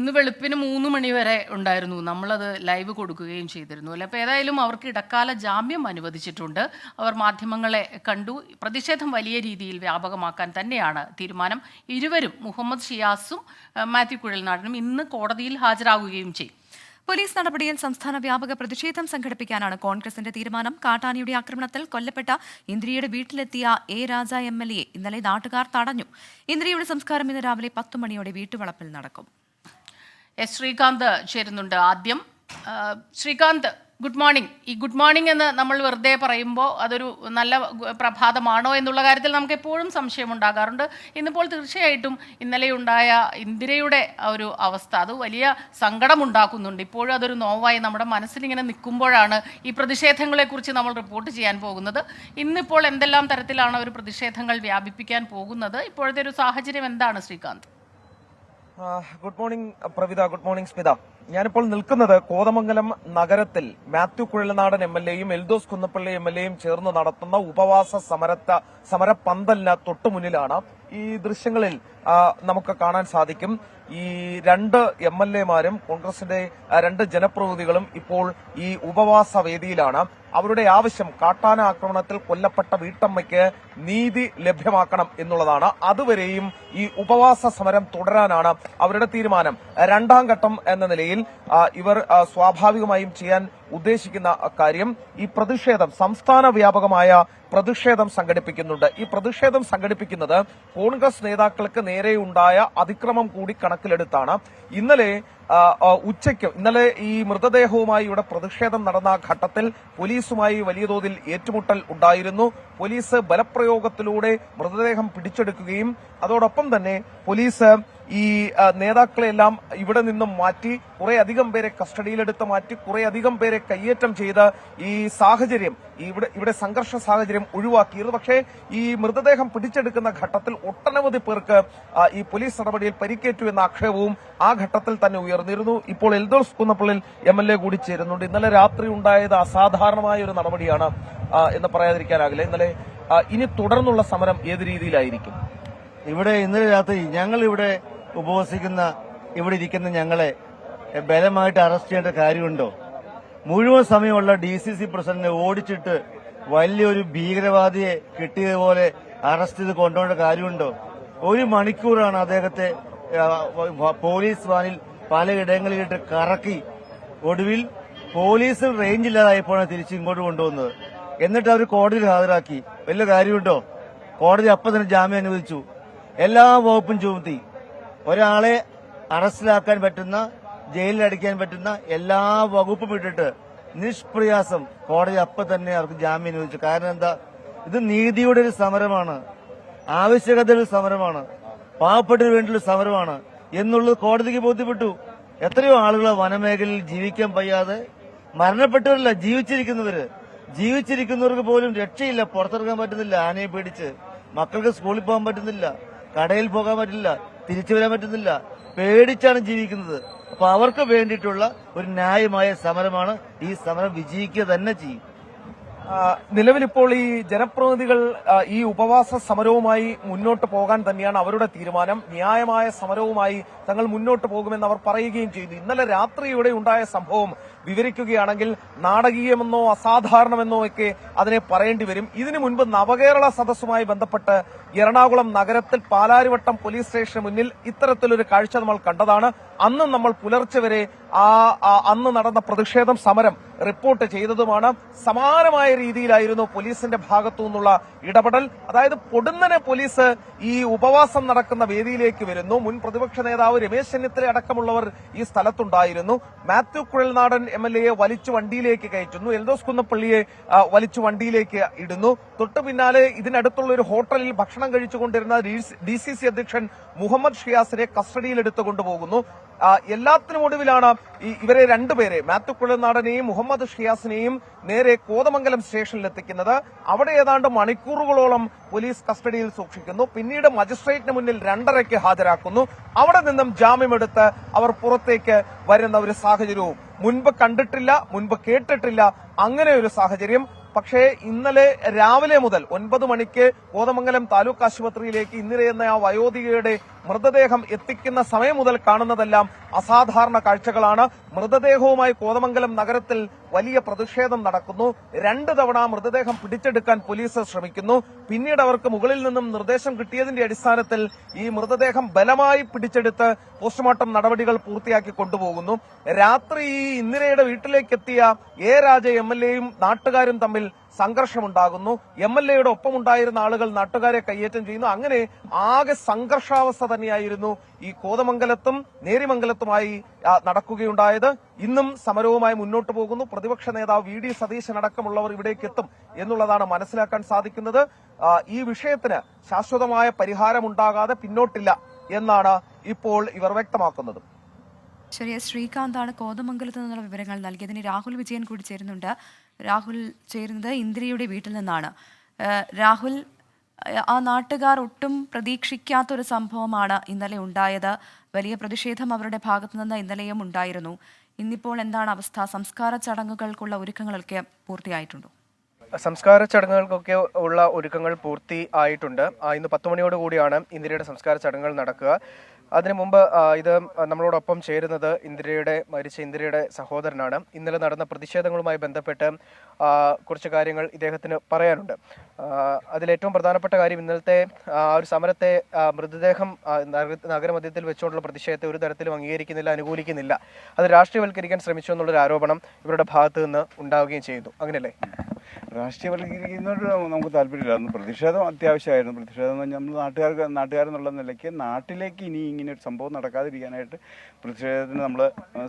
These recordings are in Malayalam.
ഇന്ന് വെളുപ്പിന് മൂന്ന് മണി വരെ ഉണ്ടായിരുന്നു. നമ്മളത് ലൈവ് കൊടുക്കുകയും ചെയ്തിരുന്നു. അല്ലെ? അപ്പോൾ ഏതായാലും അവർക്ക് ഇടക്കാല ജാമ്യം അനുവദിച്ചിട്ടുണ്ട്. അവർ മാധ്യമങ്ങളെ കണ്ടു. പ്രതിഷേധം വലിയ രീതിയിൽ വ്യാപകമാക്കാൻ തന്നെയാണ് തീരുമാനം. ഇരുവരും മുഹമ്മദ് ഷിയാസും മാത്യു കുഴൽനാടനും ഇന്ന് കോടതിയിൽ ഹാജരാകുകയും ചെയ്യും. പോലീസ് നടപടിയിൽ സംസ്ഥാന വ്യാപക പ്രതിഷേധം സംഘടിപ്പിക്കാനാണ് കോൺഗ്രസിന്റെ തീരുമാനം. കാട്ടാനിയുടെ ആക്രമണത്തിൽ കൊല്ലപ്പെട്ട ഇന്ദ്രിയയുടെ വീട്ടിലെത്തിയ A Raja M L A ഇന്നലെ നാട്ടുകാർ തടഞ്ഞു. ഇന്ദ്രിയയുടെ സംസ്കാരം ഇന്ന് രാവിലെ പത്തു മണിയോടെ വീട്ടുവളപ്പിൽ നടക്കും. എസ് ശ്രീകാന്ത് ചേരുന്നുണ്ട് ആദ്യം. ശ്രീകാന്ത് ഗുഡ് മോർണിംഗ് ഈ ഗുഡ് മോർണിംഗ് എന്ന് നമ്മൾ വെറുതെ പറയുമ്പോൾ അതൊരു നല്ല പ്രഭാതമാണോ എന്നുള്ള കാര്യത്തിൽ നമുക്ക് എപ്പോഴും സംശയമുണ്ടാകാറുണ്ട്. ഇന്നിപ്പോൾ തീർച്ചയായിട്ടും ഇന്നലെ ഉണ്ടായ ഇന്ദിരയുടെ ഒരു അവസ്ഥ അത് വലിയ സങ്കടമുണ്ടാക്കുന്നുണ്ട്. ഇപ്പോഴും അതൊരു നോവായി നമ്മുടെ മനസ്സിലിങ്ങനെ നിൽക്കുമ്പോഴാണ് ഈ പ്രതിഷേധങ്ങളെക്കുറിച്ച് നമ്മൾ റിപ്പോർട്ട് ചെയ്യാൻ പോകുന്നത്. ഇന്നിപ്പോൾ എന്തെല്ലാം തരത്തിലാണ് അവർ പ്രതിഷേധങ്ങൾ വ്യാപിപ്പിക്കാൻ പോകുന്നത്? ഇപ്പോഴത്തെ ഒരു സാഹചര്യം എന്താണ് Sreekanth? Good morning Pravitha. Good morning Smitha. ഞാനിപ്പോൾ നിൽക്കുന്നത് കോതമംഗലം നഗരത്തിൽ മാത്യു കുഴൽനാടൻ എം എൽ എയും എൽദോസ് കുന്നപ്പള്ളി എം എൽ എയും ചേർന്ന് നടത്തുന്ന ഉപവാസ സമര സമരപ്പന്തലിന് തൊട്ടു മുന്നിലാണ് ഈ ദൃശ്യങ്ങളിൽ നമുക്ക് കാണാൻ സാധിക്കും. ഈ രണ്ട് എം എൽ എമാരും കോൺഗ്രസിന്റെ രണ്ട് ജനപ്രതിനിധികളും ഇപ്പോൾ ഈ ഉപവാസ വേദിയിലാണ്. അവരുടെ ആവശ്യം കാട്ടാന ആക്രമണത്തിൽ കൊല്ലപ്പെട്ട വീട്ടമ്മയ്ക്ക് നീതി ലഭ്യമാക്കണം എന്നുള്ളതാണ്. അതുവരെയും ഈ ഉപവാസ സമരം തുടരാനാണ് അവരുടെ തീരുമാനം. രണ്ടാം ഘട്ടം എന്ന നിലയിൽ ഇവർ സ്വാഭാവികമായും ചെയ്യാൻ ഉദ്ദേശിക്കുന്ന കാര്യം ഈ പ്രതിഷേധം സംസ്ഥാന വ്യാപകമായ പ്രതിഷേധം സംഘടിപ്പിക്കുന്നുണ്ട്. ഈ പ്രതിഷേധം സംഘടിപ്പിക്കുന്നത് കോൺഗ്രസ് നേതാക്കൾക്ക് നേരെയുണ്ടായ അതിക്രമം കൂടി കണക്കിലെടുത്താണ്. ഇന്നലെ ഉച്ചയ്ക്ക് ഇന്നലെ ഈ മൃതദേഹവുമായി ഇവിടെ പ്രതിഷേധം നടന്ന ഘട്ടത്തിൽ പോലീസുമായി വലിയ തോതിൽ ഏറ്റുമുട്ടൽ ഉണ്ടായിരുന്നു. പോലീസ് ബലപ്രയോഗത്തിലൂടെ മൃതദേഹം പിടിച്ചെടുക്കുകയും അതോടൊപ്പം തന്നെ പോലീസ് ഈ നേതാക്കളെ എല്ലാം ഇവിടെ നിന്നും മാറ്റി കുറെ അധികം പേരെ കസ്റ്റഡിയിലെടുത്ത് മാറ്റി കുറെ അധികം പേരെ കയ്യേറ്റം ചെയ്ത് ഈ സാഹചര്യം ഇവിടെ ഇവിടെ സംഘർഷ സാഹചര്യം ഒഴിവാക്കിയത് പക്ഷേ ഈ മൃതദേഹം പിടിച്ചെടുക്കുന്ന ഘട്ടത്തിൽ ഒട്ടനവധി പേർക്ക് ഈ പോലീസ് നടപടിയിൽ പരിക്കേറ്റു എന്ന ആക്ഷേപവും ആ ഘട്ടത്തിൽ തന്നെ ഉയർന്നിരുന്നു. ഇപ്പോൾ Eldhose Kunnappilly M L A കൂടി ചേരുന്നുണ്ട്. ഇന്നലെ രാത്രി ഉണ്ടായത് അസാധാരണമായ ഒരു നടപടിയാണ് എന്ന് പറയാതിരിക്കാനാകില്ല. ഇന്നലെ ഇനി തുടർന്നുള്ള സമരം ഏത് രീതിയിലായിരിക്കും? ഇവിടെ ഇന്നലെ രാത്രി ഞങ്ങൾ ഇവിടെ ഉപവസിക്കുന്ന ഇവിടെ ഇരിക്കുന്ന ഞങ്ങളെ ബലമായിട്ട് അറസ്റ്റ് ചെയ്യേണ്ട കാര്യമുണ്ടോ? മുഴുവൻ സമയമുള്ള ഡി സി സി പ്രസിഡന്റിനെ ഓടിച്ചിട്ട് വലിയൊരു ഭീകരവാദിയെ കിട്ടിയതുപോലെ അറസ്റ്റ് ചെയ്ത് കൊണ്ടുപോകേണ്ട കാര്യമുണ്ടോ? ഒരു മണിക്കൂറാണ് അദ്ദേഹത്തെ പോലീസ് വാനിൽ പലയിടങ്ങളിലിട്ട് കറക്കി. ഒടുവിൽ പോലീസ് റേഞ്ച് ഇല്ലാതായപ്പോഴാണ് തിരിച്ച് ഇങ്ങോട്ട് കൊണ്ടുവന്നത് എന്നിട്ട് അവർ കോടതിയിൽ ഹാജരാക്കി. വലിയ കാര്യമുണ്ടോ? കോടതി അപ്പം തന്നെ ജാമ്യം അനുവദിച്ചു. എല്ലാ വകുപ്പും ചുമത്തി. ഒരാളെ അറസ്റ്റിലാക്കാൻ പറ്റുന്ന ജയിലിലടിക്കാൻ പറ്റുന്ന എല്ലാ വകുപ്പും ഇട്ടിട്ട് നിഷ്പ്രയാസം കോടതി അപ്പം തന്നെ അവർക്ക് ജാമ്യം അനുവദിച്ചു. കാരണം എന്താ? ഇത് നീതിയുടെ ഒരു സമരമാണ്. ആവശ്യകതയുടെ സമരമാണ്. പാവപ്പെട്ടതിന് വേണ്ടിയുള്ള സമരമാണ്. എന്നുള്ളത് കോടതിക്ക് ബോധ്യപ്പെട്ടു. എത്രയോ ആളുകളെ വനമേഖലയിൽ ജീവിക്കാൻ വയ്യാതെ മരണപ്പെട്ടവരല്ല ജീവിച്ചിരിക്കുന്നവര്. ജീവിച്ചിരിക്കുന്നവർക്ക് പോലും രക്ഷയില്ല. പുറത്തിറങ്ങാൻ പറ്റുന്നില്ല. ആനയെ പേടിച്ച്. മക്കൾക്ക് സ്കൂളിൽ പോകാൻ പറ്റുന്നില്ല. കടയിൽ പോകാൻ പറ്റില്ല. തിരിച്ചു വരാൻ പറ്റുന്നില്ല. പേടിച്ചാണ് ജീവിക്കുന്നത്. അപ്പൊ അവർക്ക് വേണ്ടിയിട്ടുള്ള ഒരു ന്യായമായ സമരമാണ് ഈ സമരം വിജയിക്കുക തന്നെ ചെയ്യും. നിലവിലിപ്പോൾ ഈ ജനപ്രതിനിധികൾ ഈ ഉപവാസ സമരവുമായി മുന്നോട്ട് പോകാൻ തന്നെയാണ് അവരുടെ തീരുമാനം. ന്യായമായ സമരവുമായി തങ്ങൾ മുന്നോട്ട് പോകുമെന്ന് അവർ പറയുകയും ചെയ്തു. ഇന്നലെ രാത്രി ഇവിടെ ഉണ്ടായ സംഭവം വിവരിക്കുകയാണെങ്കിൽ നാടകീയമെന്നോ അസാധാരണമെന്നോ ഒക്കെ അതിനെ പറയേണ്ടി വരും. ഇതിനു മുൻപ് നവകേരള സദസ്സുമായി ബന്ധപ്പെട്ട് എറണാകുളം നഗരത്തിൽ പാലാരിവട്ടം പോലീസ് സ്റ്റേഷന് മുന്നിൽ ഇത്തരത്തിലൊരു കാഴ്ച നമ്മൾ കണ്ടതാണ്. അന്ന് നമ്മൾ പുലർച്ചെ വരെ ആ അന്ന് നടന്ന പ്രതിഷേധം സമരം റിപ്പോർട്ട് ചെയ്തതുമാണ്. സമാനമായ രീതിയിലായിരുന്നു പോലീസിന്റെ ഭാഗത്തു നിന്നുള്ള ഇടപെടൽ. അതായത് പൊടുന്നനെ പോലീസ് ഈ ഉപവാസം നടക്കുന്ന വേദിയിലേക്ക് വരുന്നു. മുൻ പ്രതിപക്ഷ നേതാവ് രമേശ് ചെന്നിത്തല അടക്കമുള്ളവർ ഈ സ്ഥലത്തുണ്ടായിരുന്നു. മാത്യു കുഴൽനാടൻ എം എൽ എയെ വലിച്ചു വണ്ടിയിലേക്ക് കയറ്റുന്നു. എൽദോസ് കുന്നപ്പള്ളിയെ വലിച്ചു വണ്ടിയിലേക്ക് ഇടുന്നു. തൊട്ടു പിന്നാലെ ഇതിനടുത്തുള്ള ഒരു ഹോട്ടലിൽ ഭക്ഷണം കഴിച്ചുകൊണ്ടിരുന്ന ഡി സി സി അധ്യക്ഷൻ മുഹമ്മദ് ഷിയാസിനെ കസ്റ്റഡിയിലെടുത്ത് കൊണ്ടുപോകുന്നു എല്ലാത്തിനും ഒടുവിലാണ് ഇവരെ രണ്ടുപേരെ മാത്യു കുഴൽനാടനെയും മുഹമ്മദ് ഷിയാസിനെയും നേരെ കോതമംഗലം സ്റ്റേഷനിൽ എത്തിക്കുന്നത്. അവിടെ ഏതാണ്ട് മണിക്കൂറുകളോളം പോലീസ് കസ്റ്റഡിയിൽ സൂക്ഷിക്കുന്നു. പിന്നീട് മജിസ്ട്രേറ്റിന് മുന്നിൽ രണ്ടരയ്ക്ക് ഹാജരാക്കുന്നു. അവിടെ നിന്നും ജാമ്യമെടുത്ത് അവർ പുറത്തേക്ക് വരുന്ന ഒരു സാഹചര്യവും മുൻപ് കണ്ടിട്ടില്ല മുൻപ് കേട്ടിട്ടില്ല. അങ്ങനെ ഒരു സാഹചര്യം. പക്ഷേ ഇന്നലെ രാവിലെ മുതൽ ഒൻപത് മണിക്ക് കോതമംഗലം താലൂക്ക് ആശുപത്രിയിലേക്ക് എന്ന ആ വയോധികയുടെ മൃതദേഹം എത്തിക്കുന്ന സമയം മുതൽ കാണുന്നതെല്ലാം അസാധാരണ കാഴ്ചകളാണ്. മൃതദേഹവുമായി കോതമംഗലം നഗരത്തിൽ വലിയ പ്രതിഷേധം നടക്കുന്നു. രണ്ട് തവണ മൃതദേഹം പിടിച്ചെടുക്കാൻ പോലീസ് ശ്രമിക്കുന്നു. പിന്നീട് അവർക്ക് മുകളിൽ നിന്നും നിർദ്ദേശം കിട്ടിയതിന്റെ അടിസ്ഥാനത്തിൽ ഈ മൃതദേഹം ബലമായി പിടിച്ചെടുത്ത് പോസ്റ്റ്മോർട്ടം നടപടികൾ പൂർത്തിയാക്കി കൊണ്ടുപോകുന്നു. രാത്രി ഈ ഇന്ദിരയുടെ വീട്ടിലേക്ക് എത്തിയ എ രാജ എം എൽ എയും നാട്ടുകാരും തമ്മിൽ സംഘർഷമുണ്ടാകുന്നു. എം എൽ എയുടെ ഒപ്പമുണ്ടായിരുന്ന ആളുകൾ നാട്ടുകാരെ കയ്യേറ്റം ചെയ്യുന്നു. അങ്ങനെ ആകെ സംഘർഷാവസ്ഥ തന്നെയായിരുന്നു ഈ കോതമംഗലത്തും നേരിമംഗലത്തുമായി നടക്കുകയുണ്ടായത്. ഇന്നും സമരവുമായി മുന്നോട്ട് പോകുന്നു. പ്രതിപക്ഷ നേതാവ് വി ഡി സതീശൻ അടക്കമുള്ളവർ ഇവിടേക്ക് എത്തും എന്നുള്ളതാണ് മനസ്സിലാക്കാൻ സാധിക്കുന്നത്. ഈ വിഷയത്തിന് ശാശ്വതമായ പരിഹാരമുണ്ടാകാതെ പിന്നോട്ടില്ല എന്നാണ് ഇപ്പോൾ ഇവർ വ്യക്തമാക്കുന്നത്. ശരി ശ്രീകാന്താണ് കോതമംഗലത്ത് നിന്നുള്ള വിവരങ്ങൾ നൽകിയതിന് രാഹുൽ വിജയൻ കൂടി ചേരുന്നുണ്ട്. രാഹുൽ ചേരുന്നത് ഇന്ദിരയുടെ വീട്ടിൽ നിന്നാണ്. രാഹുൽ ആ നാട്ടുകാർ ഒട്ടും പ്രതീക്ഷിക്കാത്തൊരു സംഭവമാണ് ഇന്നലെ ഉണ്ടായത്. വലിയ പ്രതിഷേധം അവരുടെ ഭാഗത്തു നിന്ന് ഇന്നലെയും ഉണ്ടായിരുന്നു. ഇന്നിപ്പോൾ എന്താണ് അവസ്ഥ? സംസ്കാര ചടങ്ങുകൾക്കുള്ള ഒരുക്കങ്ങളൊക്കെ പൂർത്തിയായിട്ടുണ്ടോ? സംസ്കാര ചടങ്ങുകൾക്കൊക്കെ ഉള്ള ഒരുക്കങ്ങൾ പൂർത്തിയായിട്ടുണ്ട് ഇന്ന് പത്ത് മണിയോട് കൂടിയാണ് ഇന്ദിരയുടെ സംസ്കാര ചടങ്ങുകൾ നടക്കുക. അതിനു മുമ്പ് ഇത് നമ്മളോടൊപ്പം ചേരുന്നത് ഇന്ദിരയുടെ മരിച്ച ഇന്ദിരയുടെ സഹോദരനാണ്. ഇന്നലെ നടന്ന പ്രതിഷേധങ്ങളുമായി ബന്ധപ്പെട്ട് കുറച്ച് കാര്യങ്ങൾ ഇദ്ദേഹത്തിന് പറയാനുണ്ട്. അതിലേറ്റവും പ്രധാനപ്പെട്ട കാര്യം ഇന്നലത്തെ ആ ഒരു സമരത്തെ മൃതദേഹം നഗരമധ്യത്തിൽ വെച്ചുകൊണ്ടുള്ള പ്രതിഷേധത്തെ ഒരു തരത്തിലും അംഗീകരിക്കുന്നില്ല അനുകൂലിക്കുന്നില്ല. അത് രാഷ്ട്രീയവൽക്കരിക്കാൻ ശ്രമിച്ചു എന്നുള്ളൊരു ആരോപണം ഇവരുടെ ഭാഗത്ത് നിന്ന് ഉണ്ടാവുകയും ചെയ്യുന്നു. അങ്ങനെയല്ലേ? രാഷ്ട്രീയവൽക്കരിക്കുന്നതിനോട് നമുക്ക് താല്പര്യമില്ലായിരുന്നു പ്രതിഷേധം അത്യാവശ്യമായിരുന്നു. പ്രതിഷേധം എന്ന് പറഞ്ഞാൽ നമ്മൾ നാട്ടുകാർക്ക് നാട്ടുകാരെന്നുള്ള നിലയ്ക്ക് നാട്ടിലേക്ക് ഇനി ഇങ്ങനെ ഒരു സംഭവം നടക്കാതിരിക്കാനായിട്ട് പ്രതിഷേധത്തിന് നമ്മൾ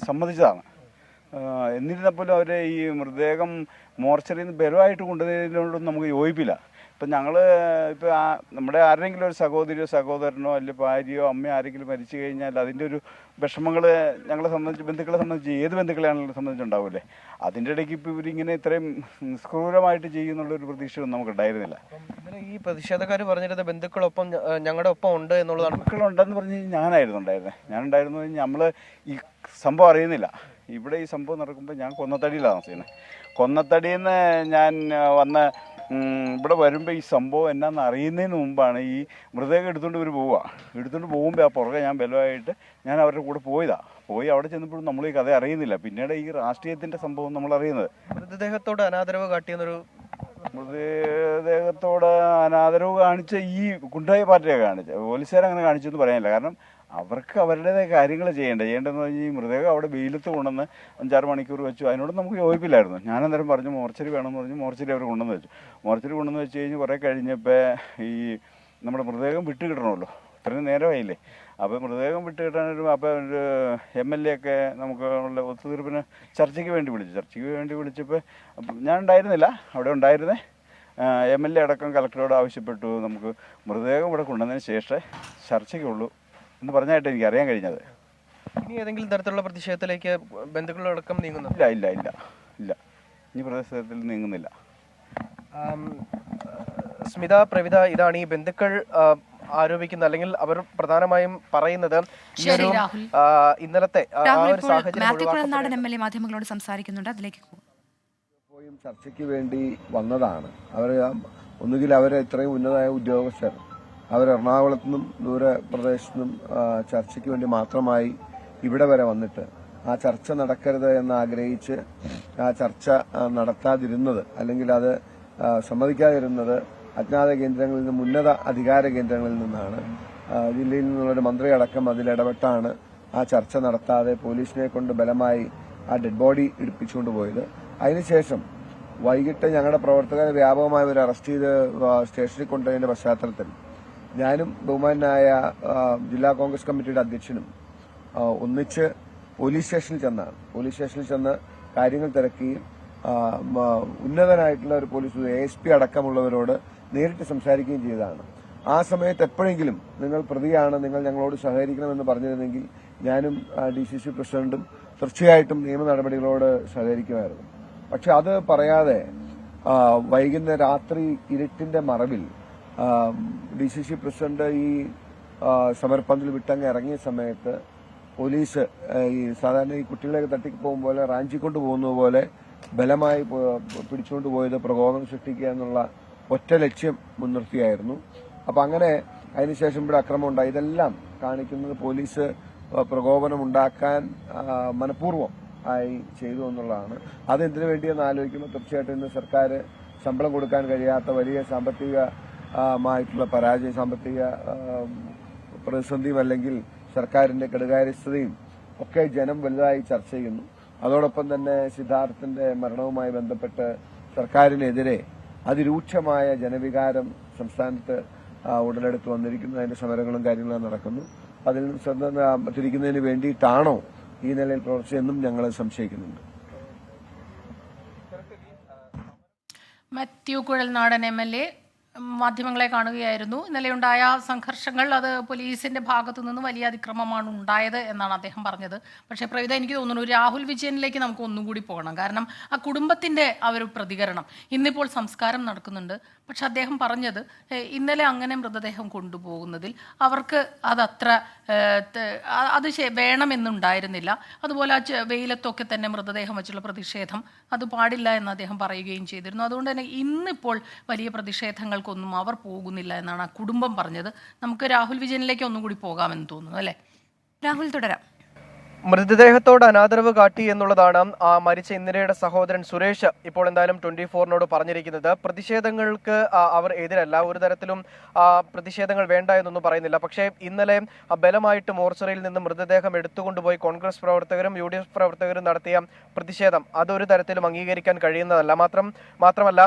സമ്മതിച്ചതാണ്. എന്നിരുന്നപ്പോലും അവരെ ഈ മൃതദേഹം മോർച്ചറിയിൽ നിന്ന് ബലമായിട്ട് കൊണ്ടുവരുന്നതിനോടൊന്നും നമുക്ക് യോജിപ്പില്ല. ഇപ്പം ഞങ്ങൾ ഇപ്പോൾ ആ നമ്മുടെ ആരെങ്കിലും ഒരു സഹോദരിയോ സഹോദരനോ അല്ലെങ്കിൽ ഭാര്യയോ അമ്മയോ ആരെങ്കിലും മരിച്ചു കഴിഞ്ഞാൽ അതിന്റെ ഒരു വിഷമങ്ങൾ ഞങ്ങളെ സംബന്ധിച്ച് ബന്ധുക്കളെ സംബന്ധിച്ച് ഏത് ബന്ധുക്കളെയാണെങ്കിലും സംബന്ധിച്ചുണ്ടാവില്ലേ അതിന്റെ ഇടയ്ക്ക് ഇപ്പോൾ ഇവരിങ്ങനെ ഇത്രയും നിഷ്ക്രൂരമായിട്ട് ചെയ്യുന്നുള്ളൊരു പ്രതീക്ഷയൊന്നും നമുക്ക് ഉണ്ടായിരുന്നില്ല. ഈ പ്രതിഷേധക്കാർ പറഞ്ഞിരുന്ന ബന്ധുക്കളൊപ്പം ഞങ്ങളുടെ ഒപ്പം ഉണ്ട് എന്നുള്ളതാണ്. ബന്ധുക്കളുണ്ടെന്ന് പറഞ്ഞ് കഴിഞ്ഞാൽ ഞാനായിരുന്നു ഉണ്ടായിരുന്നത് ഞാനുണ്ടായിരുന്നു നമ്മൾ ഈ സംഭവം അറിയുന്നില്ല. ഇവിടെ ഈ സംഭവം നടക്കുമ്പോൾ ഞാൻ കൊന്നത്തടിയിലാണ് താമസിക്കുന്നത് കൊന്നത്തടിയിൽ നിന്ന് ഞാൻ വന്ന ഇവിടെ വരുമ്പോൾ ഈ സംഭവം എന്നാന്ന് അറിയുന്നതിന് മുമ്പാണ് ഈ മൃതദേഹം എടുത്തുകൊണ്ട് ഇവർ പോവുക എടുത്തുകൊണ്ട് പോകുമ്പോൾ ആ പുറകെ ഞാൻ ബലമായിട്ട് ഞാൻ അവരുടെ കൂടെ പോയതാ. പോയി അവിടെ ചെന്നപ്പോഴും നമ്മൾ ഈ കഥ അറിയുന്നില്ല. പിന്നീട് ഈ രാഷ്ട്രീയത്തിന്റെ സംഭവം നമ്മൾ അറിയുന്നത്. മൃതദേഹത്തോട് അനാദരവ് കാട്ടിയെന്നൊരു മൃതദേഹത്തോട് അനാദരവ് കാണിച്ച ഈ കുണ്ടായി പാർട്ടിയെ കാണിച്ച പോലീസുകാർ അങ്ങനെ കാണിച്ചു എന്ന് പറയാനില്ല കാരണം അവർക്ക് അവരുടേതായ കാര്യങ്ങൾ ചെയ്യേണ്ടത് ചെയ്യേണ്ടതെന്ന് പറഞ്ഞാൽ ഈ മൃതദേഹം അവിടെ വെയിലത്ത് കൊണ്ടുവന്ന് അഞ്ചാറ് മണിക്കൂർ വെച്ചു. അതിനോട് നമുക്ക് യോജിപ്പില്ലായിരുന്നു. ഞാൻ അന്നേരം പറഞ്ഞു മോർച്ചറി വേണമെന്ന് പറഞ്ഞു. മോർച്ചറി അവർ കൊണ്ടുവന്ന് വെച്ചു. മോർച്ചറി കൊണ്ടുവന്ന് വെച്ച് കഴിഞ്ഞ് കുറേ കഴിഞ്ഞപ്പോൾ ഈ നമ്മുടെ മൃതദേഹം വിട്ട് കിട്ടണമല്ലോ. ഇത്രയും നേരമായില്ലേ? അപ്പോൾ മൃതദേഹം വിട്ട് കിട്ടാനൊരു അപ്പോൾ ഒരു എം എൽ എ ഒക്കെ നമുക്ക് ഉള്ള ഒത്തുതീർപ്പിന് ചർച്ചയ്ക്ക് വേണ്ടി വിളിച്ചു. ചർച്ചയ്ക്ക് വേണ്ടി വിളിച്ചപ്പോൾ ഞാൻ ഉണ്ടായിരുന്നില്ല. അവിടെ ഉണ്ടായിരുന്നേ. എം എൽ എ അടക്കം കളക്ടറോട് ആവശ്യപ്പെട്ടു. നമുക്ക് മൃതദേഹം ഇവിടെ കൊണ്ടുവന്നതിന് ശേഷമേ ചർച്ചയ്ക്കുള്ളൂ. എന്ന് പറഞ്ഞായിട്ട് എനിക്ക് അറിയാൻ കഴിഞ്ഞത്. ഇനി ഏതെങ്കിലും തരത്തിലുള്ള പ്രതിഷേധത്തിലേക്ക് ബന്ധുക്കളടക്കം നീങ്ങുന്നു? ഇല്ല ഇല്ല ഇല്ല ഇല്ല. ഇനി പ്രതിഷേധത്തിൽ നീങ്ങുന്നില്ല. സ്മിത പ്രവിത ഇതാണ് ഈ ബന്ധുക്കൾ ആരോപിക്കുന്നത് ആരോപിക്കുന്ന അല്ലെങ്കിൽ അവർ പ്രധാനമായും പറയുന്നത് ഇന്നലത്തെ മാധ്യമങ്ങളോട് സംസാരിക്കുന്നുണ്ട്. അതിലേക്ക് പോയും ചർച്ചയ്ക്ക് വേണ്ടി വന്നതാണ്. അവർ ഒന്നുകിൽ അവർ ഇത്രയും ഉന്നതമായ ഉദ്യോഗസ്ഥർ അവർ എറണാകുളത്തു നിന്നും ദൂരപ്രദേശത്തു നിന്നും ചർച്ചയ്ക്ക് വേണ്ടി മാത്രമായി ഇവിടെ വരെ വന്നിട്ട് ആ ചർച്ച നടക്കരുത് എന്ന് ആഗ്രഹിച്ച് ആ ചർച്ച നടത്താതിരുന്നത് അല്ലെങ്കിൽ അത് സമ്മതിക്കാതിരുന്നത് അജ്ഞാത കേന്ദ്രങ്ങളിൽ നിന്നും ഉന്നത അധികാര കേന്ദ്രങ്ങളിൽ നിന്നാണ്. ജില്ലയിൽ നിന്നുള്ളൊരു മന്ത്രി അടക്കം അതിലിടപെട്ടാണ് ആ ചർച്ച നടത്താതെ പോലീസിനെ കൊണ്ട് ബലമായി ആ ഡെഡ് ബോഡി ഇടിപ്പിച്ചുകൊണ്ട് പോയത്. അതിനുശേഷം വൈകിട്ട് ഞങ്ങളുടെ പ്രവർത്തകരെ വ്യാപകമായി ഒരു അറസ്റ്റ് ചെയ്ത് സ്റ്റേഷനിൽ കൊണ്ടുപോയതിന്റെ പശ്ചാത്തലത്തിൽ ഞാനും ബഹുമാനായ ജില്ലാ കോൺഗ്രസ് കമ്മിറ്റിയുടെ അധ്യക്ഷനും ഒന്നിച്ച് പോലീസ് സ്റ്റേഷനിൽ ചെന്നാണ്. പോലീസ് സ്റ്റേഷനിൽ ചെന്ന് കാര്യങ്ങൾ തിരക്കുകയും ഉന്നതനായിട്ടുള്ള ഒരു പോലീസ് എ എസ് പി അടക്കമുള്ളവരോട് നേരിട്ട് സംസാരിക്കുകയും ചെയ്തതാണ്. ആ സമയത്ത് എപ്പോഴെങ്കിലും നിങ്ങൾ പ്രതിയാണ് നിങ്ങൾ ഞങ്ങളോട് സഹകരിക്കണമെന്ന് പറഞ്ഞിരുന്നെങ്കിൽ ഞാനും ഡി സി സി പ്രസിഡന്റും തീർച്ചയായിട്ടും നിയമ നടപടികളോട് സഹകരിക്കുമായിരുന്നു. പക്ഷെ അത് പറയാതെ വൈകുന്നേരം രാത്രി ഇരുട്ടിന്റെ മറവിൽ ഡി സി സി പ്രസിഡന്റ് ഈ സമരപ്പന്തൽ വിട്ടങ്ങ് ഇറങ്ങിയ സമയത്ത് പോലീസ് ഈ സാധാരണ ഈ കുട്ടികളെയൊക്കെ തട്ടിക്ക് പോകും പോലെ റാഞ്ചിക്കൊണ്ട് പോകുന്നത് പോലെ ബലമായി പിടിച്ചുകൊണ്ട് പോയത് പ്രകോപനം സൃഷ്ടിക്കുക എന്നുള്ള ഒറ്റ ലക്ഷ്യം മുൻനിർത്തിയായിരുന്നു. അപ്പൊ അങ്ങനെ അതിനുശേഷം ഇവിടെ അക്രമം ഉണ്ടായി. ഇതെല്ലാം കാണിക്കുന്നത് പോലീസ് പ്രകോപനം ഉണ്ടാക്കാൻ മനഃപൂർവം ആയി ചെയ്തു എന്നുള്ളതാണ്. അതെന്തിനു വേണ്ടിയെന്ന് ആലോചിക്കുമ്പോൾ തീർച്ചയായിട്ടും ഇന്ന് സർക്കാർ ശമ്പളം കൊടുക്കാൻ കഴിയാത്ത വലിയ സാമ്പത്തിക മായിട്ടുള്ള പരാജയം സാമ്പത്തിക പ്രതിസന്ധിയും അല്ലെങ്കിൽ സർക്കാരിന്റെ കെടുകാര്യസ്ഥതയും ഒക്കെ ജനം വലുതായി ചർച്ച ചെയ്യുന്നു. അതോടൊപ്പം തന്നെ സിദ്ധാർത്ഥന്റെ മരണവുമായി ബന്ധപ്പെട്ട് സർക്കാരിനെതിരെ അതിരൂക്ഷമായ ജനവികാരം സംസ്ഥാനത്ത് ഉടലെടുത്ത് വന്നിരിക്കുന്നു. അതിന്റെ സമരങ്ങളും കാര്യങ്ങളും നടക്കുന്നു. അതിൽ നിന്ന് തിരിക്കുന്നതിന് വേണ്ടിയിട്ടാണോ ഈ നിലയിൽ പ്രവർത്തിച്ചതെന്നും ഞങ്ങൾ സംശയിക്കുന്നുണ്ട്. Mathew Kuzhalnadan M L A മാധ്യമങ്ങളെ കാണുകയായിരുന്നു. ഇന്നലെയുണ്ടായ സംഘർഷങ്ങൾ അത് പോലീസിന്റെ ഭാഗത്തു നിന്ന് വലിയ അതിക്രമമാണ് ഉണ്ടായത് എന്നാണ് അദ്ദേഹം പറഞ്ഞത്. പക്ഷേ പ്രവിത എനിക്ക് തോന്നുന്നു രാഹുൽ വിജയനിലേക്ക് നമുക്ക് ഒന്നുകൂടി പോകണം. കാരണം ആ കുടുംബത്തിന്റെ ആ ഒരു പ്രതികരണം. ഇന്നിപ്പോൾ സംസ്കാരം നടക്കുന്നുണ്ട്. പക്ഷെ അദ്ദേഹം പറഞ്ഞത് ഇന്നലെ അങ്ങനെ മൃതദേഹം കൊണ്ടുപോകുന്നതിൽ അവർക്ക് അതത്ര അത് വേണമെന്നുണ്ടായിരുന്നില്ല. അതുപോലെ ആ വെയിലത്തൊക്കെ തന്നെ മൃതദേഹം വെച്ചുള്ള പ്രതിഷേധം അത് പാടില്ല എന്ന് അദ്ദേഹം പറയുകയും ചെയ്തിരുന്നു. അതുകൊണ്ട് തന്നെ ഇന്നിപ്പോൾ വലിയ പ്രതിഷേധങ്ങൾക്കൊന്നും അവർ പോകുന്നില്ല എന്നാണ് ആ കുടുംബം പറഞ്ഞത്. നമുക്ക് രാഹുൽ വിജയനിലേക്ക് ഒന്നും കൂടി പോകാമെന്ന് തോന്നുന്നു അല്ലേ? രാഹുൽ തുടരാം. മൃതദേഹത്തോട് അനാദരവ് കാട്ടി എന്നുള്ളതാണ് ആ മരിച്ച ഇന്ദിരയുടെ സഹോദരൻ സുരേഷ് ഇപ്പോൾ എന്തായാലും ട്വന്റി ഫോറിനോട് പറഞ്ഞിരിക്കുന്നത്. പ്രതിഷേധങ്ങൾക്ക് അവർ എതിരല്ല. ഒരു തരത്തിലും പ്രതിഷേധങ്ങൾ വേണ്ട എന്നൊന്നും പറയുന്നില്ല. പക്ഷേ ഇന്നലെ ബലമായിട്ട് മോർച്ചറിയിൽ നിന്ന് മൃതദേഹം എടുത്തുകൊണ്ടുപോയി കോൺഗ്രസ് പ്രവർത്തകരും യു ഡി എഫ് പ്രവർത്തകരും നടത്തിയ പ്രതിഷേധം. അതൊരു തരത്തിലും അംഗീകരിക്കാൻ കഴിയുന്നതല്ല. മാത്രം മാത്രമല്ല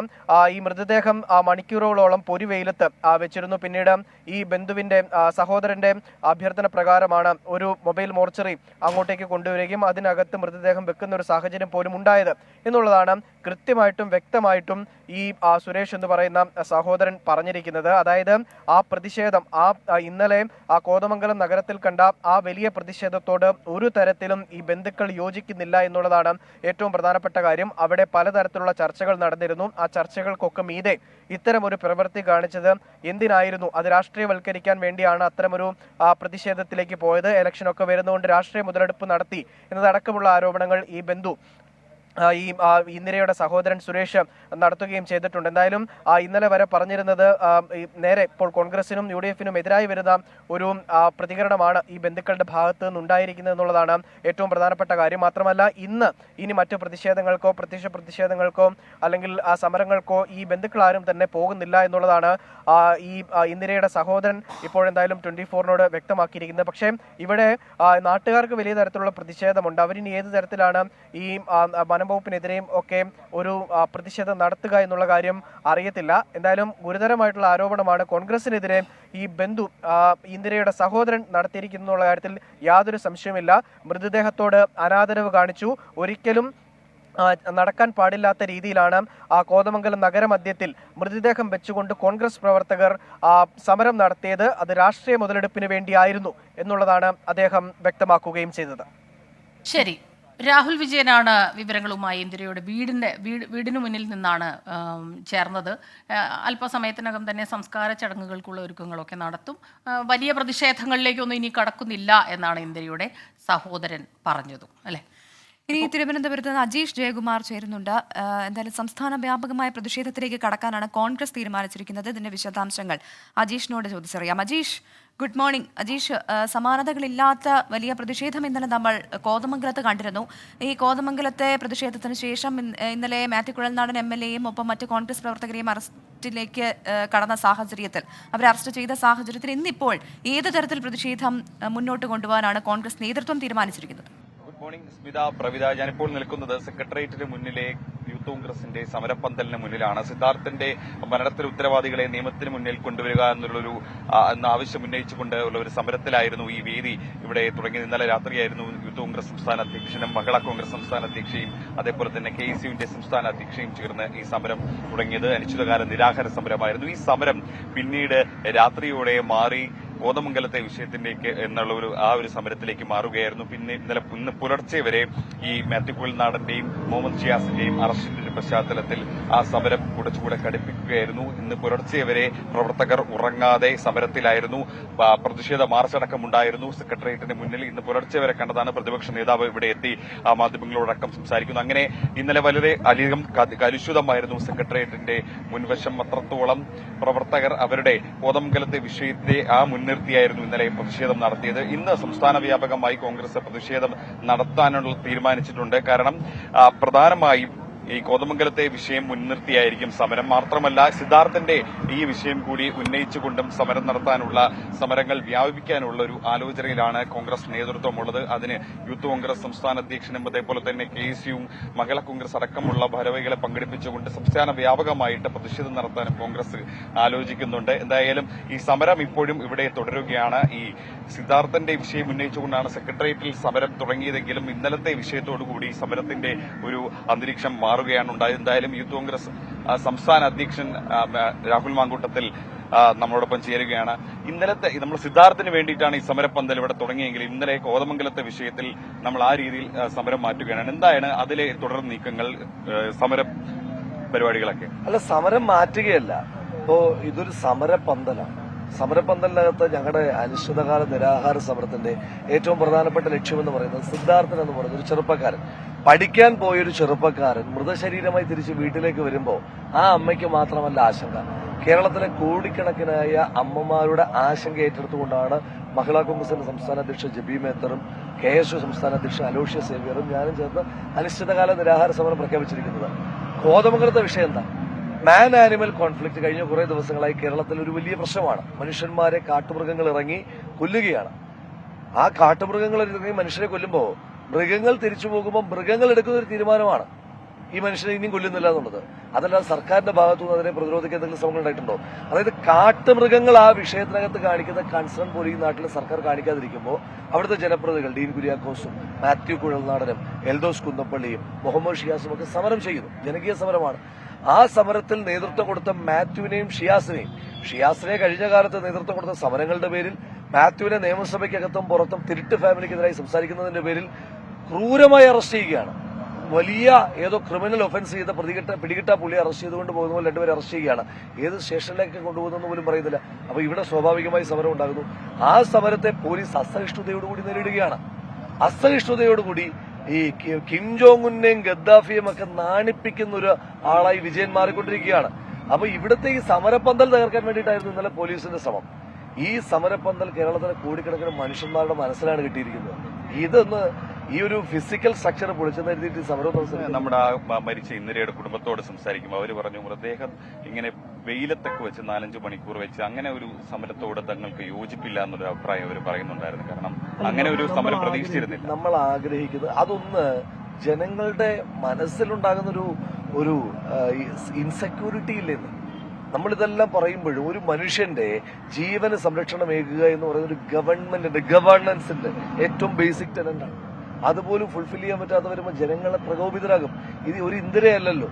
ഈ മൃതദേഹം മണിക്കൂറുകളോളം പൊരി വെയിലത്ത് വെച്ചിരുന്നു. പിന്നീട് ഈ ബന്ധുവിന്റെ സഹോദരന്റെ അഭ്യർത്ഥന പ്രകാരമാണ് ഒരു മൊബൈൽ മോർച്ചറി അങ്ങോട്ടേക്ക് കൊണ്ടുവരികയും അതിനകത്ത് മൃതദേഹം വെക്കുന്ന ഒരു സാഹചര്യം പോലും ഉണ്ടായത് എന്നുള്ളതാണ് കൃത്യമായിട്ടും വ്യക്തമായിട്ടും ഈ സുരേഷ് എന്ന് പറയുന്ന സഹോദരൻ പറഞ്ഞിരിക്കുന്നത്. അതായത് ആ പ്രതിഷേധം ആ ഇന്നലെ ആ കോതമംഗലം നഗരത്തിൽ കണ്ട ആ വലിയ പ്രതിഷേധത്തോട് ഒരു തരത്തിലും ഈ ബന്ധുക്കൾ യോജിക്കുന്നില്ല എന്നുള്ളതാണ് ഏറ്റവും പ്രധാനപ്പെട്ട കാര്യം. അവിടെ പലതരത്തിലുള്ള ചർച്ചകൾ നടന്നിരുന്നു. ആ ചർച്ചകൾക്കൊക്കെ മീതെ ഇത്തരം ഒരു പ്രവൃത്തി കാണിച്ചത് എന്തിനായിരുന്നു? അത് രാഷ്ട്രീയവൽക്കരിക്കാൻ വേണ്ടിയാണ് അത്തരമൊരു പ്രതിഷേധത്തിലേക്ക് പോയത്. ഇലക്ഷനൊക്കെ വരുന്നതുകൊണ്ട് രാഷ്ട്രീയ മുതലെടുപ്പ് നടത്തി എന്നതടക്കമുള്ള ആരോപണങ്ങൾ ഈ ബന്ധു ഈ ഇന്ദിരയുടെ സഹോദരൻ സുരേഷ് നടത്തുകയും ചെയ്തിട്ടുണ്ട്. എന്തായാലും ഇന്നലെ വരെ പറഞ്ഞിരുന്നത് നേരെ ഇപ്പോൾ കോൺഗ്രസിനും യു ഡി എഫിനും എതിരായി വരുന്ന ഒരു പ്രതികരണമാണ് ഈ ബന്ധുക്കളുടെ ഭാഗത്ത് നിന്ന് ഉണ്ടായിരിക്കുന്നത് എന്നുള്ളതാണ് ഏറ്റവും പ്രധാനപ്പെട്ട കാര്യം. മാത്രമല്ല ഇന്ന് ഇനി മറ്റു പ്രതിഷേധങ്ങൾക്കോ പ്രത്യക്ഷ പ്രതിഷേധങ്ങൾക്കോ അല്ലെങ്കിൽ ആ സമരങ്ങൾക്കോ ഈ ബന്ധുക്കൾ ആരും തന്നെ പോകുന്നില്ല എന്നുള്ളതാണ് ഈ ഇന്ദിരയുടെ സഹോദരൻ ഇപ്പോഴെന്തായാലും ട്വന്റി ഫോറിനോട് വ്യക്തമാക്കിയിരിക്കുന്നത്. പക്ഷേ ഇവിടെ നാട്ടുകാർക്ക് വലിയ തരത്തിലുള്ള പ്രതിഷേധമുണ്ട്. അവരിനി ഏത് തരത്തിലാണ് ഈ വനം വകുപ്പിനെതിരെയും ഒക്കെ ഒരു പ്രതിഷേധം നടത്തുക എന്നുള്ള കാര്യം അറിയത്തില്ല. എന്തായാലും ഗുരുതരമായിട്ടുള്ള ആരോപണമാണ് കോൺഗ്രസിനെതിരെ ഈ ബന്ധു ഇന്ദിരയുടെ സഹോദരൻ നടത്തിയിരിക്കുന്നു എന്നുള്ള കാര്യത്തിൽ യാതൊരു സംശയമില്ല മൃതദേഹത്തോട് അനാദരവ് കാണിച്ചു. ഒരിക്കലും നടക്കാൻ പാടില്ലാത്ത രീതിയിലാണ് കോതമംഗലം നഗരമധ്യത്തിൽ മൃതദേഹം വെച്ചുകൊണ്ട് കോൺഗ്രസ് പ്രവർത്തകർ സമരം നടത്തിയത്. അത് രാഷ്ട്രീയ മുതലെടുപ്പിന് വേണ്ടിയായിരുന്നു എന്നുള്ളതാണ് അദ്ദേഹം വ്യക്തമാക്കുകയും ചെയ്തത്. ശരി. രാഹുൽ വിജയനാണ് വിവരങ്ങളുമായി ഇന്ദിരയുടെ വീടിന്റെ വീട് വീടിന് മുന്നിൽ നിന്നാണ് ചേർന്നത്. അല്പസമയത്തിനകം തന്നെ സംസ്കാര ചടങ്ങുകൾക്കുള്ള ഒരുക്കങ്ങളൊക്കെ നടത്തും. വലിയ പ്രതിഷേധങ്ങളിലേക്കൊന്നും ഇനി കടക്കുന്നില്ല എന്നാണ് ഇന്ദിരയുടെ സഹോദരൻ പറഞ്ഞതും അല്ലേ? ഇനി തിരുവനന്തപുരത്ത് നിന്ന് അജീഷ് ജയകുമാർ ചേരുന്നുണ്ട്. എന്തായാലും സംസ്ഥാന വ്യാപകമായ പ്രതിഷേധത്തിലേക്ക് കടക്കാനാണ് കോൺഗ്രസ് തീരുമാനിച്ചിരിക്കുന്നത്. ഇതിന്റെ വിശദാംശങ്ങൾ അജീഷിനോട് ചോദിച്ചറിയാം. അജീഷ് ഗുഡ് മോർണിംഗ് അജീഷ് സമാനതകളില്ലാത്ത വലിയ പ്രതിഷേധം ഇന്നലെ നമ്മൾ കോതമംഗലത്ത് കണ്ടിരുന്നു. ഈ കോതമംഗലത്തെ പ്രതിഷേധത്തിന് ശേഷം ഇന്നലെ മാത്യു കുഴൽനാടൻ എം എൽ എയും ഒപ്പം മറ്റ് കോൺഗ്രസ് പ്രവർത്തകരെയും അറസ്റ്റിലേക്ക് കടന്ന സാഹചര്യത്തിൽ. അവരെ അറസ്റ്റ് ചെയ്ത സാഹചര്യത്തിൽ ഇന്നിപ്പോൾ ഏത് തരത്തിൽ പ്രതിഷേധം മുന്നോട്ട് കൊണ്ടുപോകാനാണ് കോൺഗ്രസ് നേതൃത്വം തീരുമാനിച്ചിരിക്കുന്നത്? Good morning Smitha Pravitha. ഞാനിപ്പോൾ നിൽക്കുന്നത് സെക്രട്ടേറിയറ്റിന് മുന്നിലെ യൂത്ത് കോൺഗ്രസിന്റെ സമരപ്പന്തലിന് മുന്നിലാണ്. സിദ്ധാർത്ഥന്റെ മരണത്തിന് ഉത്തരവാദികളെ നിയമത്തിന് മുന്നിൽ കൊണ്ടുവരിക എന്നുള്ളൊരു ആവശ്യം ഉന്നയിച്ചുകൊണ്ട് ഉള്ള ഒരു സമരത്തിലായിരുന്നു ഈ വേദി ഇവിടെ തുടങ്ങി ഇന്നലെ രാത്രിയായിരുന്നു യൂത്ത് കോൺഗ്രസ് സംസ്ഥാന അധ്യക്ഷനും മഹിളാ കോൺഗ്രസ് സംസ്ഥാന അധ്യക്ഷയും അതേപോലെ തന്നെ കെ എസ് യുവിന്റെ സംസ്ഥാന അധ്യക്ഷയും ചേർന്ന് ഈ സമരം തുടങ്ങിയത്. അനിശ്ചിതകാല നിരാഹാര സമരമായിരുന്നു. ഈ സമരം പിന്നീട് രാത്രിയോടെ മാറി. കോതമംഗലത്തെ വിഷയത്തിലേക്ക് എന്നുള്ള ഒരു ആ ഒരു സമരത്തിലേക്ക് മാറുകയായിരുന്നു. പിന്നെ ഇന്നലെ ഇന്ന് പുലർച്ചെ വരെ ഈ മാത്യു കുഴൽനാടന്റെയും മുഹമ്മദ് ഷിയാസിന്റെയും അറസ്റ്റിന് പശ്ചാത്തലത്തിൽ ആ സമരം കുറച്ചുകൂടെ കടുപ്പിക്കുകയായിരുന്നു ഇന്ന് പുലർച്ചെ വരെ പ്രവർത്തകർ ഉറങ്ങാതെ സമരത്തിലായിരുന്നു. പ്രതിഷേധ പ്രതിഷേധ മാർച്ചടക്കമുണ്ടായിരുന്നു സെക്രട്ടേറിയറ്റിന് മുന്നിൽ ഇന്ന് പുലർച്ചെ വരെ കണ്ടതാണ് പ്രതിപക്ഷ നേതാവ് ഇവിടെ എത്തി. മാധ്യമങ്ങളോടക്കം സംസാരിക്കുന്നു. അങ്ങനെ ഇന്നലെ വളരെ അധികം കലുഷിതമായിരുന്നു സെക്രട്ടേറിയറ്റിന്റെ മുൻവശം അത്രത്തോളം പ്രവർത്തകർ അവരുടെ കോതമംഗലത്തെ വിഷയത്തെ ആ മുൻനിർത്തിയായിരുന്നു ഇന്നലെ പ്രതിഷേധം നടത്തിയത്. ഇന്ന് സംസ്ഥാന വ്യാപകമായി കോൺഗ്രസ് പ്രതിഷേധം നടത്താനുള്ള തീരുമാനിച്ചിട്ടുണ്ട്. കാരണം പ്രധാനമായും ഈ കോതമംഗലത്തെ വിഷയം മുൻനിർത്തിയായിരിക്കും സമരം. മാത്രമല്ല സിദ്ധാർത്ഥന്റെ ഈ വിഷയം കൂടി ഉന്നയിച്ചുകൊണ്ടും സമരം നടത്താനുള്ള സമരങ്ങൾ വ്യാപിപ്പിക്കാനുള്ള ഒരു ആലോചനയിലാണ് കോൺഗ്രസ് നേതൃത്വമുള്ളത്. അതിന് യൂത്ത് കോൺഗ്രസ് സംസ്ഥാന അധ്യക്ഷനും അതേപോലെ തന്നെ കെ എസ് യുവും മഹിളാ കോൺഗ്രസ് അടക്കമുള്ള ഭാരവാഹികളെ പങ്കെടുപ്പിച്ചുകൊണ്ട് സംസ്ഥാന വ്യാപകമായിട്ട് പ്രതിഷേധം നടത്താനും കോൺഗ്രസ് ആലോചിക്കുന്നുണ്ട്. എന്തായാലും ഈ സമരം ഇപ്പോഴും ഇവിടെ തുടരുകയാണ്. ഈ സിദ്ധാർത്ഥന്റെ വിഷയം ഉന്നയിച്ചുകൊണ്ടാണ് സെക്രട്ടേറിയറ്റിൽ സമരം തുടങ്ങിയതെങ്കിലും ഇന്നലത്തെ വിഷയത്തോടുകൂടി സമരത്തിന്റെ ഒരു അന്തരീക്ഷം മാറുകയാണ് ഉണ്ടായത്. എന്തായാലും യൂത്ത് കോൺഗ്രസ് സംസ്ഥാന അധ്യക്ഷൻ രാഹുൽ മാങ്കൂട്ടത്തിൽ നമ്മളോടൊപ്പം ചേരുകയാണ്. ഇന്നലത്തെ നമ്മൾ സിദ്ധാർത്ഥിന് വേണ്ടിയിട്ടാണ് ഈ സമരപ്പന്തൽ ഇവിടെ തുടങ്ങിയെങ്കിൽ ഇന്നലെ കോതമംഗലത്തെ വിഷയത്തിൽ നമ്മൾ ആ രീതിയിൽ സമരം മാറ്റുകയാണ്. എന്താണ് അതിലെ തുടർ നീക്കങ്ങൾ സമര പരിപാടികളൊക്കെ? അല്ല സമരം മാറ്റുകയല്ല. ഇപ്പോ ഇതൊരു സമരപന്തലാണ് സമരപന്തലിനകത്ത് ഞങ്ങളുടെ അനിശ്ചിതകാല നിരാഹാര സമരത്തിന്റെ ഏറ്റവും പ്രധാനപ്പെട്ട ലക്ഷ്യമെന്ന് പറയുന്നത് സിദ്ധാർത്ഥൻ എന്ന് പറയുന്ന ഒരു ചെറുപ്പക്കാരൻ. പഠിക്കാൻ പോയൊരു ചെറുപ്പക്കാരൻ മൃതശരീരമായി തിരിച്ച് വീട്ടിലേക്ക് വരുമ്പോൾ ആ അമ്മയ്ക്ക് മാത്രമല്ല ആശങ്ക. കേരളത്തിലെ കോടിക്കണക്കിനായ അമ്മമാരുടെ ആശങ്ക ഏറ്റെടുത്തുകൊണ്ടാണ് മഹിളാ കോൺഗ്രസിന്റെ സംസ്ഥാന അധ്യക്ഷ ജബി മേത്തറും കെ എസ് യു സംസ്ഥാന അധ്യക്ഷ അലോഷ്യ സേവ്യറും ഞാനും ചേർന്ന് അനിശ്ചിതകാല നിരാഹാര സമരം പ്രഖ്യാപിച്ചിരിക്കുന്നത്. കോതമംഗലത്തെ വിഷയം എന്താ? മാൻ ആനിമൽ കോൺഫ്ലിക്റ്റ് കഴിഞ്ഞ കുറേ ദിവസങ്ങളായി കേരളത്തിൽ ഒരു വലിയ പ്രശ്നമാണ്. മനുഷ്യന്മാരെ കാട്ടുമൃഗങ്ങൾ ഇറങ്ങി കൊല്ലുകയാണ്. ആ കാട്ടുമൃഗങ്ങൾ ഇറങ്ങി മനുഷ്യരെ കൊല്ലുമ്പോൾ മൃഗങ്ങൾ തിരിച്ചു പോകുമ്പോൾ മൃഗങ്ങൾ എടുക്കുന്ന ഒരു തീരുമാനമാണ് ഈ മനുഷ്യനെ ഇനിയും കൊല്ലുന്നില്ല എന്നുള്ളത്. അതല്ലാതെ സർക്കാരിന്റെ ഭാഗത്തുനിന്ന് അതിനെ പ്രതിരോധിക്കാൻ എന്തെങ്കിലും ശ്രമങ്ങൾ ഉണ്ടായിട്ടുണ്ടോ? അതായത് കാട്ടുമൃഗങ്ങൾ ആ വിഷയത്തിനകത്ത് കാണിക്കുന്ന കൺസേൺ പോലും ഈ നാട്ടിൽ സർക്കാർ കാണിക്കാതിരിക്കുമ്പോൾ അവിടുത്തെ ജനപ്രതികൾ ഡീൻ കുര്യാക്കോസും മാത്യു കുഴൽനാടനും എൽദോസ് കുന്നപ്പള്ളിയും മുഹമ്മദ് ഷിയാസും ഒക്കെ സമരം ചെയ്യുന്നു. ജനകീയ സമരമാണ്. ആ സമരത്തിൽ നേതൃത്വം കൊടുത്ത മാത്യുവിനെയും ഷിയാസിനെയും. ഷിയാസിനെ കഴിഞ്ഞ കാലത്ത് നേതൃത്വം കൊടുത്ത സമരങ്ങളുടെ പേരിൽ മാത്യുവിനെ നിയമസഭയ്ക്കകത്തും പുറത്തും തിരുട്ട് ഫാമിലിക്കെതിരായി സംസാരിക്കുന്നതിന്റെ പേരിൽ ക്രൂരമായി അറസ്റ്റ് ചെയ്യുകയാണ്. വലിയ ഏതോ ക്രിമിനൽ ഒഫൻസ് ചെയ്ത പ്രതികിട്ട പിടികിട്ട പുള്ളി അറസ്റ്റ് ചെയ്തുകൊണ്ട് പോകുന്ന പോലെ രണ്ടുപേരെ അറസ്റ്റ് ചെയ്യുകയാണ്. ഏത് സ്റ്റേഷനിലേക്ക് കൊണ്ടുപോകുന്നെന്ന് പോലും പറയുന്നില്ല. അപ്പൊ ഇവിടെ സ്വാഭാവികമായി സമരം ഉണ്ടാകുന്നു. ആ സമരത്തെ പോലീസ് അസഹിഷ്ണുതയോടുകൂടി നേരിടുകയാണ്. അസഹിഷ്ണുതയോടുകൂടി ഈ കി- കിം ജോങ് ഉന്നെയും ഗദ്ദാഫിയും ഒക്കെ നാണിപ്പിക്കുന്ന ഒരു ആളായി വിജയൻ മാറിക്കൊണ്ടിരിക്കുകയാണ്. അപ്പൊ ഇവിടുത്തെ ഈ സമരപ്പന്തൽ തകർക്കാൻ വേണ്ടിയിട്ടായിരുന്നു ഇന്നലെ പോലീസിന്റെ ശ്രമം. ഈ സമരപ്പന്തൽ കേരളത്തിലെ കോടിക്കണക്കിന് മനുഷ്യന്മാരുടെ മനസ്സിലാണ് കിട്ടിയിരിക്കുന്നത്. ഇതൊന്ന് ഈ ഒരു ഫിസിക്കൽ സ്ട്രക്ചർ പൊളിച്ചെന്ന് എഴുതിയിട്ട് ഈ സമരം നമ്മുടെ ആ മരിച്ച ഇന്ദിരയുടെ കുടുംബത്തോട് സംസാരിക്കും. അവർ പറഞ്ഞു മൃതദേഹം ഇങ്ങനെ വെയിലത്തൊക്കെ വെച്ച് നാലഞ്ച് മണിക്കൂർ വെച്ച് അങ്ങനെ ഒരു സമരത്തോട് തങ്ങൾക്ക് യോജിപ്പില്ല എന്നൊരു അഭിപ്രായം അവർ പറയുന്നുണ്ടായിരുന്നു. കാരണം അങ്ങനെ ഒരു സമരം പ്രതീക്ഷിച്ചിരുന്നില്ല. നമ്മൾ ആഗ്രഹിക്കുന്നത് അതൊന്ന് ജനങ്ങളുടെ മനസ്സിലുണ്ടാകുന്ന ഒരു ഒരു ഇൻസെക്യൂരിറ്റി ഇല്ലെന്ന്. നമ്മളിതെല്ലാം പറയുമ്പോഴും ഒരു മനുഷ്യന്റെ ജീവന് സംരക്ഷണമേകുക എന്ന് പറയുന്ന ഒരു ഗവൺമെന്റിന്റെ ഗവർണൻസിന്റെ ഏറ്റവും ബേസിക് ടെനന്റാണ് അതുപോലും ഫുൾഫിൽ ചെയ്യാൻ പറ്റാതെ വരുമ്പോൾ ജനങ്ങളെ പ്രകോപിതരാകും. ഇത് ഒരു ഇന്ദിരയല്ലല്ലോ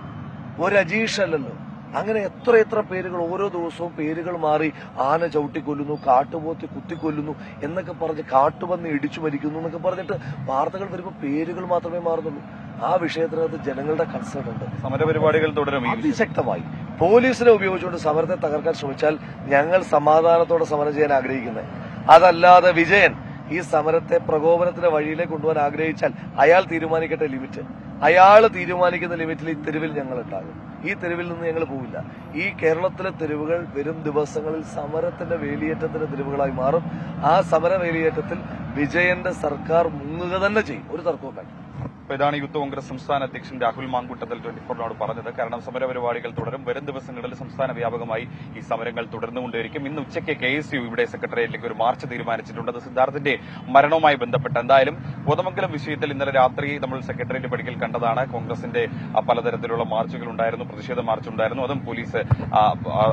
ഒരു അജീഷ് അല്ലല്ലോ അങ്ങനെ എത്ര എത്ര പേരുകൾ ഓരോ ദിവസവും പേരുകൾ മാറി ആന ചവിട്ടിക്കൊല്ലുന്നു കാട്ടുപോത്തി കുത്തിക്കൊല്ലുന്നു എന്നൊക്കെ പറഞ്ഞ് കാട്ടുപന്നി ഇടിച്ചു മരിക്കുന്നു എന്നൊക്കെ പറഞ്ഞിട്ട് വാർത്തകൾ വരുമ്പോൾ പേരുകൾ മാത്രമേ മാറുന്നുള്ളൂ. ആ വിഷയത്തിനകത്ത് ജനങ്ങളുടെ കൺസേൺ ഉണ്ട്. സമരപരിപാടികൾ തുടരും അതിശക്തമായി. പോലീസിനെ ഉപയോഗിച്ചുകൊണ്ട് സമരത്തെ തകർക്കാൻ ശ്രമിച്ചാൽ ഞങ്ങൾ സമാധാനത്തോടെ സമരം ചെയ്യാൻ ആഗ്രഹിക്കുന്നത്. അതല്ലാതെ വിജയൻ ഈ സമരത്തെ പ്രകോപനത്തിന്റെ വഴിയിലേക്ക് കൊണ്ടുപോകാൻ ആഗ്രഹിച്ചാൽ അയാൾ തീരുമാനിക്കട്ടെ ലിമിറ്റ്. അയാൾ തീരുമാനിക്കുന്ന ലിമിറ്റിൽ ഈ തെരുവിൽ ഞങ്ങൾ ഉണ്ടാകും. ഈ തെരുവിൽ നിന്ന് ഞങ്ങൾ പോവില്ല. ഈ കേരളത്തിലെ തെരുവുകൾ വരും ദിവസങ്ങളിൽ സമരത്തിന്റെ വേലിയേറ്റത്തിന്റെ തെരുവുകളായി മാറും. ആ സമര വേലിയേറ്റത്തിൽ വിജയന്റെ സർക്കാർ മുങ്ങുക തന്നെ ചെയ്യും. ഒരു തർക്കവും വേണ്ട അപ്പൊ ഇതാണ് യൂത്ത് കോൺഗ്രസ് സംസ്ഥാന അധ്യക്ഷൻ രാഹുൽ മാങ്കൂട്ടത്തിൽ ട്വന്റി ഫോറിനോട് പറഞ്ഞത്. കാരണം സമരപരിപാടികൾ തുടരും. വരും ദിവസങ്ങളിൽ സംസ്ഥാന വ്യാപകമായി ഈ സമരങ്ങൾ തുടർന്നുകൊണ്ടേയിരിക്കും. ഇന്ന് ഉച്ചയ്ക്ക് കെ എസ് യു ഇവിടെ സെക്രട്ടേറിയറ്റിലേക്ക് ഒരു മാർച്ച് തീരുമാനിച്ചിട്ടുണ്ട്. അത് സിദ്ധാർത്ഥിന്റെ മരണവുമായി ബന്ധപ്പെട്ട്. എന്തായാലും കോതമംഗലം വിഷയത്തിൽ ഇന്നലെ രാത്രി നമ്മൾ സെക്രട്ടേറിയറ്റ് പടിക്കൽ കണ്ടതാണ്. കോൺഗ്രസിന്റെ പലതരത്തിലുള്ള മാർച്ചുകൾ ഉണ്ടായിരുന്നു. പ്രതിഷേധ മാർച്ച് ഉണ്ടായിരുന്നു. അതും പോലീസ്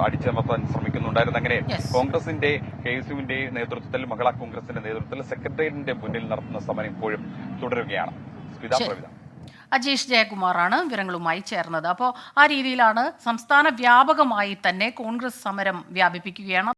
അടിച്ചമർത്താൻ ശ്രമിക്കുന്നുണ്ടായിരുന്നു. അങ്ങനെ കോൺഗ്രസിന്റെ കെ എസ് യുവിന്റെ നേതൃത്വത്തിൽ മഹിളാ കോൺഗ്രസിന്റെ നേതൃത്വത്തിൽ സെക്രട്ടേറിയറ്റിന്റെ മുന്നിൽ നടത്തുന്ന സമരം ഇപ്പോഴും തുടരുകയാണ്. അജീഷ് ജയകുമാറാണ് വിവരങ്ങളുമായി ചേർന്നത്. അപ്പോൾ ആ രീതിയിലാണ് സംസ്ഥാന വ്യാപകമായി തന്നെ കോൺഗ്രസ് സമരം വ്യാപിപ്പിക്കുകയാണ്.